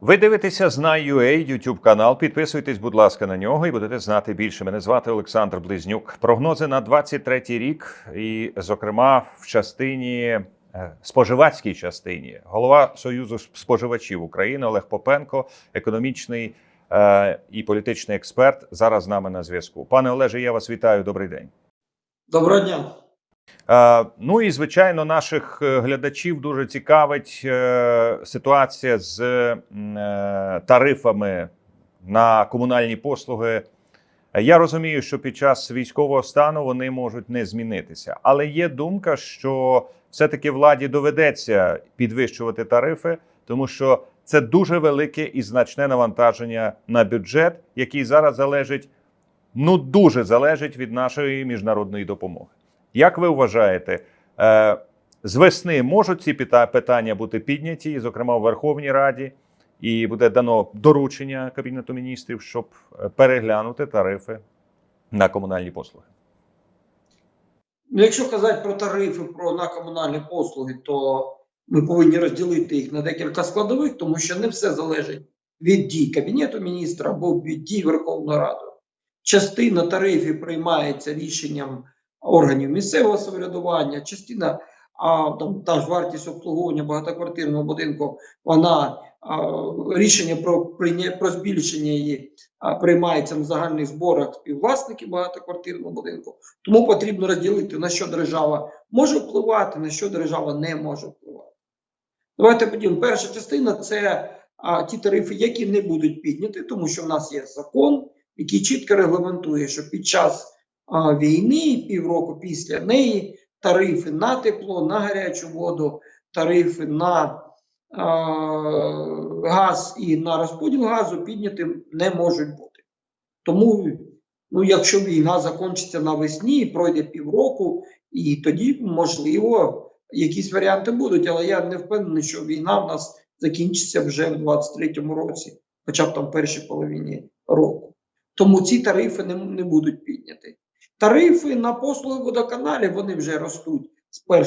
Ви дивитеся Знай.ua, YouTube канал. Підписуйтесь, будь ласка, на нього і будете знати більше. Мене звати Олександр Близнюк. Прогнози на 23-й рік, і, зокрема, в частині е, споживацькій частині. Голова Союзу споживачів України Олег Попенко, економічний е, і політичний експерт, зараз з нами на зв'язку. Пане Олеже, я вас вітаю. Добрий день. Доброго дня. Е, Ну і звичайно, наших е, глядачів дуже цікавить е, ситуація з тарифами на комунальні послуги. Я розумію, що під час військового стану вони можуть не змінитися, але є думка, що все-таки владі доведеться підвищувати тарифи, тому що це дуже велике і значне навантаження на бюджет, який зараз залежить, ну дуже залежить від нашої міжнародної допомоги. Як ви вважаєте, е, з весни можуть ці питання бути підняті, зокрема в Верховній Раді, і буде дано доручення Кабінету міністрів, щоб е, переглянути тарифи на комунальні послуги? Ну, Якщо казати про тарифи про на комунальні послуги, то ми повинні розділити їх на декілька складових, тому що не все залежить від дій Кабінету міністра або від дій Верховної Ради. Частина тарифів приймається рішенням органів місцевого самоврядування, частина а, там та ж вартість обслуговування багатоквартирного будинку, вона а, рішення про про збільшення її а, приймається на загальних зборах співвласників багатоквартирного будинку. Тому потрібно розділити, на що держава може впливати, на що держава не може впливати. Давайте поділимо. Перша частина це а, ті тарифи, які не будуть підняті, тому що в нас є закон, який чітко регламентує, що під час війни, півроку після неї, тарифи на тепло, на гарячу воду, тарифи на а, газ і на розподіл газу підняти не можуть бути. Тому Ну, якщо війна закінчиться навесні і пройде півроку, і тоді, можливо, якісь варіанти будуть. Але я не впевнений, що війна в нас закінчиться вже в 23-му році, хоча б там першій половині року. Тому ці тарифи не, не будуть підняті. Тарифи на послуги водоканалів вони вже ростуть з 1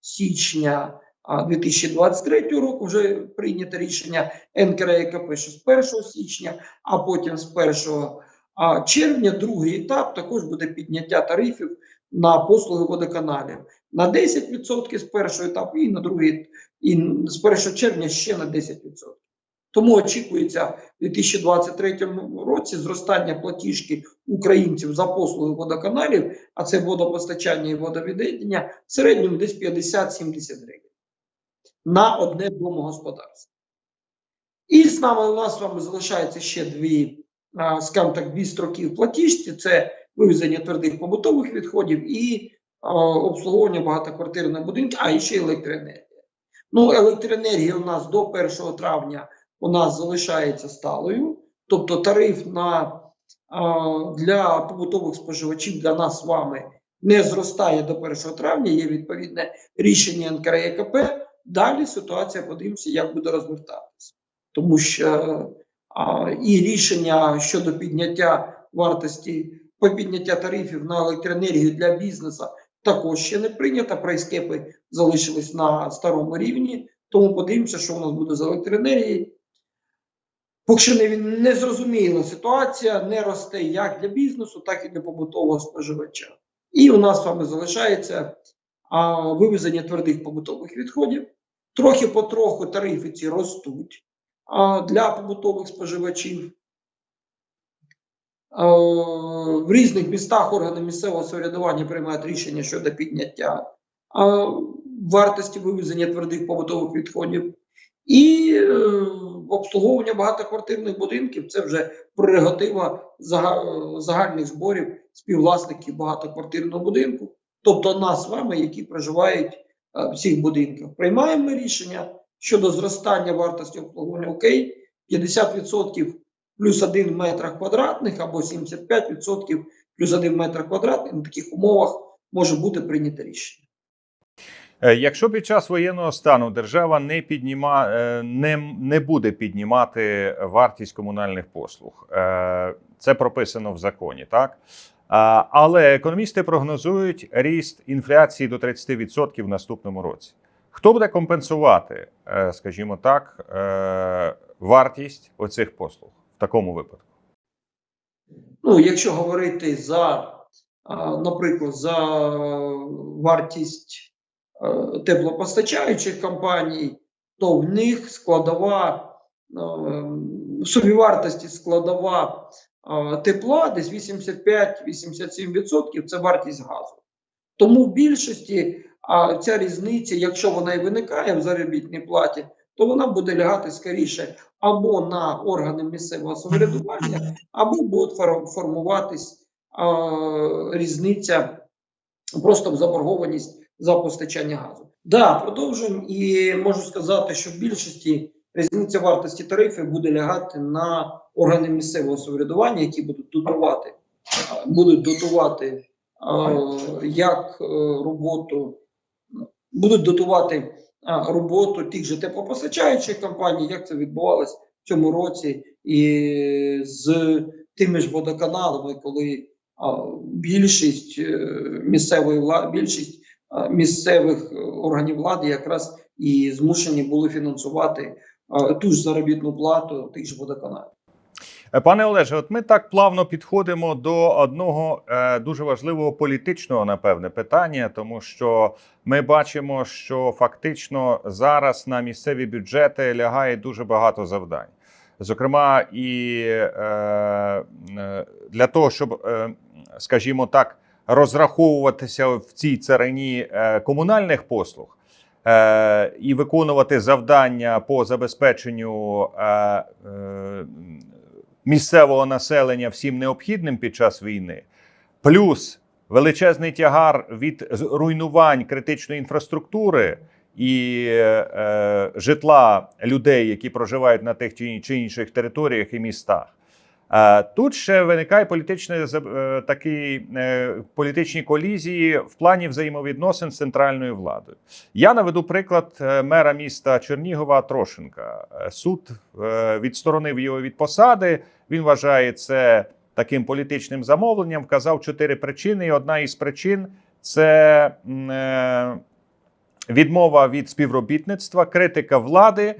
січня а, 2023 року. Вже прийнято рішення НКРЕКП, що з 1 січня, а потім з 1 червня, другий етап, також буде підняття тарифів на послуги водоканалів на 10% з першого етапу і на другий, і з 1 червня ще на 10%. Тому очікується в 2023 році зростання платіжки українців за послуги водоканалів, а це водопостачання і водовідведення, в середньому десь 50-70 гривень на одне домогосподарство. І з нами у нас з вами залишається ще дві скажімо так, дві строки в платіжці: це вивезення твердих побутових відходів і обслуговування багатоквартирних будинків, а ще електроенергія. Ну, електроенергія у нас до 1 травня у нас залишається сталою, тобто тариф на, для побутових споживачів для нас з вами не зростає до 1 травня, є відповідне рішення НКРЕКП. Далі ситуація подивимося, як буде розвертатися. Тому що а, і рішення щодо підняття вартості по підняття тарифів на електроенергію для бізнесу також ще не прийнято. Прайскепи залишились на старому рівні. Тому подивимося, що у нас буде з електроенергією. Поки не, не зрозуміла ситуація, не росте як для бізнесу, так і для побутового споживача. І у нас з вами залишається а, вивезення твердих побутових відходів. Трохи потроху тарифи ці ростуть а, для побутових споживачів. А, в різних містах органи місцевого самоврядування приймають рішення щодо підняття а, вартості вивезення твердих побутових відходів. І е, обслуговування багатоквартирних будинків це вже прерогатива загальних зборів співвласників багатоквартирного будинку, тобто нас з вами, які проживають е, в цих будинках. Приймаємо ми рішення щодо зростання вартості обслуговування окей, 50% плюс 1 метр квадратних або 75% плюс 1 метр квадратний на таких умовах може бути прийнято рішення. Е, Якщо під час воєнного стану держава не підніма, е, не, не буде піднімати вартість комунальних послуг, е, це прописано в законі, так? Але економісти прогнозують ріст інфляції до 30% в наступному році. Хто буде компенсувати, скажімо так, вартість оцих послуг в такому випадку? Ну, якщо говорити за, наприклад, за вартість теплопостачаючих компаній, то в них складова е, собівартості складова е, тепла десь 85-87% це вартість газу. Тому в більшості ця різниця, якщо вона і виникає в заробітній платі, то вона буде лягати скоріше або на органи місцевого самоврядування, або буде фор- формуватись різниця просто в заборгованість за постачання газу. Да, продовжуємо і можу сказати, що в більшості різниця вартості тарифів буде лягати на органи місцевого самоврядування, які будуть дотувати, будуть дотувати як е, роботу, будуть дотувати роботу тих же теплопостачаючих компаній, як це відбувалось в цьому році, і з тими ж водоканалами, коли більшість е, місцевої влади, більшість місцевих е, органів влади якраз і змушені були фінансувати ту ж заробітну плату тих ж водоканалів. Е, Пане Олеже, от ми так плавно підходимо до одного е, дуже важливого політичного, напевне, питання, тому що ми бачимо, що фактично зараз на місцеві бюджети лягає дуже багато завдань. Зокрема, і е, е, для того, щоб, е, скажімо так, розраховуватися в цій царині е, комунальних послуг. Е, і виконувати завдання по забезпеченню е, місцевого населення всім необхідним під час війни, плюс величезний тягар від руйнувань критичної інфраструктури і е, житла людей, які проживають на тих чи інших територіях і містах. Тут ще виникає політичне е, такі е, політичні колізії в плані взаємовідносин з центральною владою. Я наведу приклад е, мера міста Чернігова Трошенка. Суд відсторонив його від посади. Він вважає це таким політичним замовленням. Вказав чотири причини. І одна із причин це відмова від співробітництва, критика влади.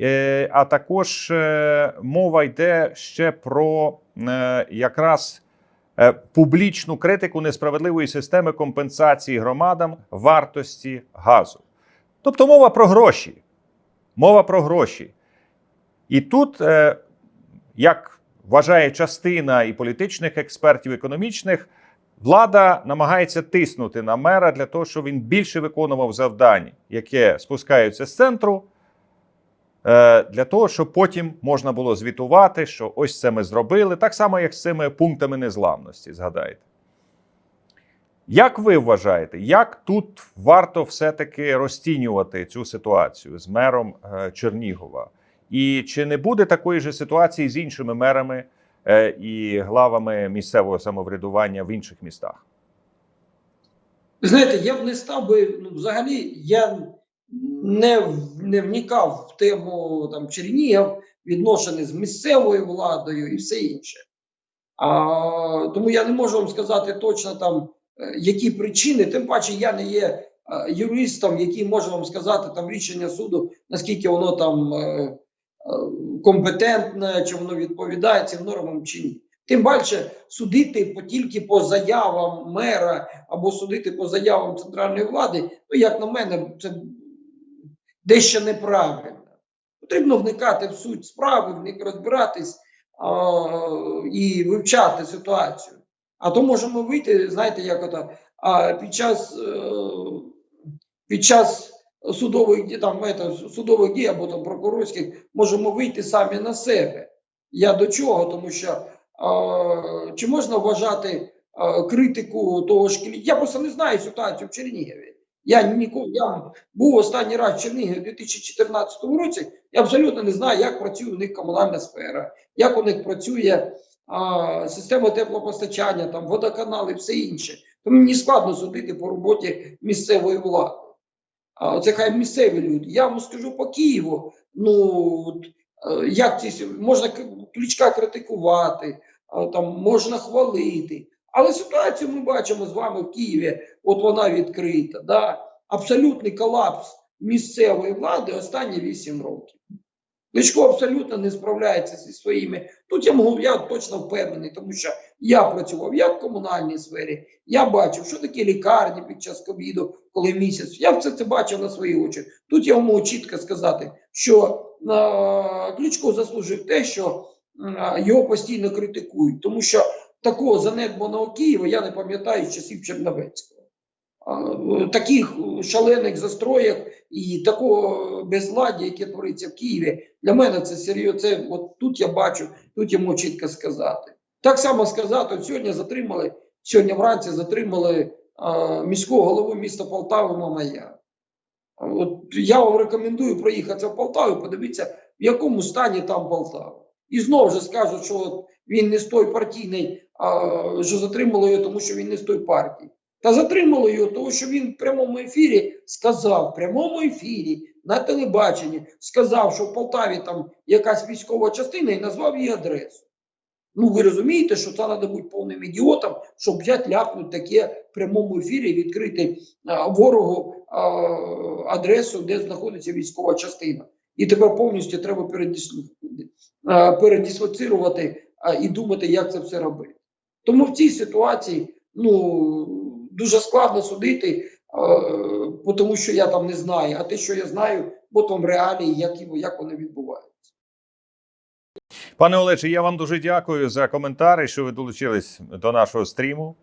Е, А також е, мова йде ще про е, якраз публічну критику несправедливої системи компенсації громадам вартості газу. Тобто мова про гроші. Мова про гроші. І тут, як вважає частина і політичних експертів, економічних, влада намагається тиснути на мера для того, щоб він більше виконував завдань, яке спускаються з центру. Е, Для того, щоб потім можна було звітувати, що ось це ми зробили, так само, як з цими пунктами незламності, згадайте. Як ви вважаєте, як тут варто все-таки розцінювати цю ситуацію з мером е, Чернігова? І чи не буде такої ж ситуації з іншими мерами е, і главами місцевого самоврядування в інших містах? Знаєте, я б не став би, ну, взагалі, я не, не вникав в тему там, Чернігів, відношення з місцевою владою і все інше. А, тому я не можу вам сказати точно там, е, які причини, тим паче я не є е, юристом, який може вам сказати там рішення суду, наскільки воно там е, компетентне, чи воно відповідає цим нормам чи ні. Тим більше судити тільки по заявам мера або судити по заявам центральної влади, ну як на мене, це дещо неправильно. Потрібно вникати в суть справи, в них розбиратись а, і вивчати ситуацію. А то можемо вийти, знаєте, як ото а, під час е, під час судових дій, там это, судових дій або там прокурорських можемо вийти самі на себе. Я до чого? Тому що а, чи можна вважати а, критику того Клі- Я просто не знаю ситуацію в Чернігові. Я ніколи я був останній раз в Чернігові у 2014 році. Я абсолютно не знаю, як працює у них комунальна сфера, як у них працює а, система теплопостачання, там водоканали, все інше. Тому мені складно судити по роботі місцевої влади. А це хай місцеві люди. Я вам скажу по Києву. Ну е, як ці можна к- Кличка критикувати, а, там можна хвалити. Але ситуацію ми бачимо з вами в Києві. От вона відкрита. Да? Абсолютний колапс місцевої влади останні 8 років. Кличко абсолютно не справляється зі своїми. Тут я можу, я точно впевнений, тому що я працював як в комунальній сфері, я бачив, що таке лікарні під час ковіду, коли місяць. Я все це бачив на свої очі. Тут я можу чітко сказати, що е, Кличко заслужив те, що е, його постійно критикують, тому що такого занедбаного Києва я не пам'ятаю з часів Черновецького. Таких шалених застроях і такого безладдя, яке твориться в Києві, для мене це серйозно. Це от тут я бачу, тут я можу чітко сказати. Так само сказати, от сьогодні затримали, сьогодні вранці затримали а, міського голову міста Полтави Мамая. От я вам рекомендую проїхатися в Полтаву, подивитися, в якому стані там Полтава. І знову ж скажуть, що от він не з той партійний, а, що затримали його, тому що він не з той партії. Та затримали його, тому що він в прямому ефірі сказав, в прямому ефірі на телебаченні сказав, що в Полтаві там якась військова частина і назвав її адресу. Ну, ви розумієте, що це треба бути повним ідіотом, щоб взяти ляпнути таке в прямому ефірі, відкрити а, ворогу а, адресу, де знаходиться військова частина. І тепер повністю треба передислоцирувати і думати, як це все робити. Тому в цій ситуації ну, дуже складно судити, е, тому що я там не знаю, а те, що я знаю, бо там реалії, як, як вони відбуваються. Пане Олече, я вам дуже дякую за коментарі, що ви долучились до нашого стріму.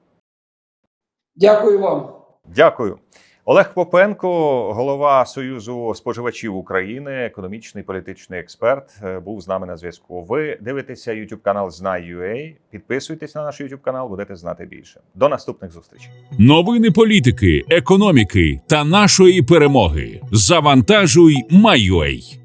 Дякую вам. Дякую. Олег Попенко, голова Союзу споживачів України, економічний політичний експерт, е, був з нами на зв'язку. Ви дивитеся YouTube канал Знай.ua. Підписуйтесь на наш YouTube канал, будете знати більше. До наступних зустрічей. Новини політики, економіки та нашої перемоги. Завантажуй Майой.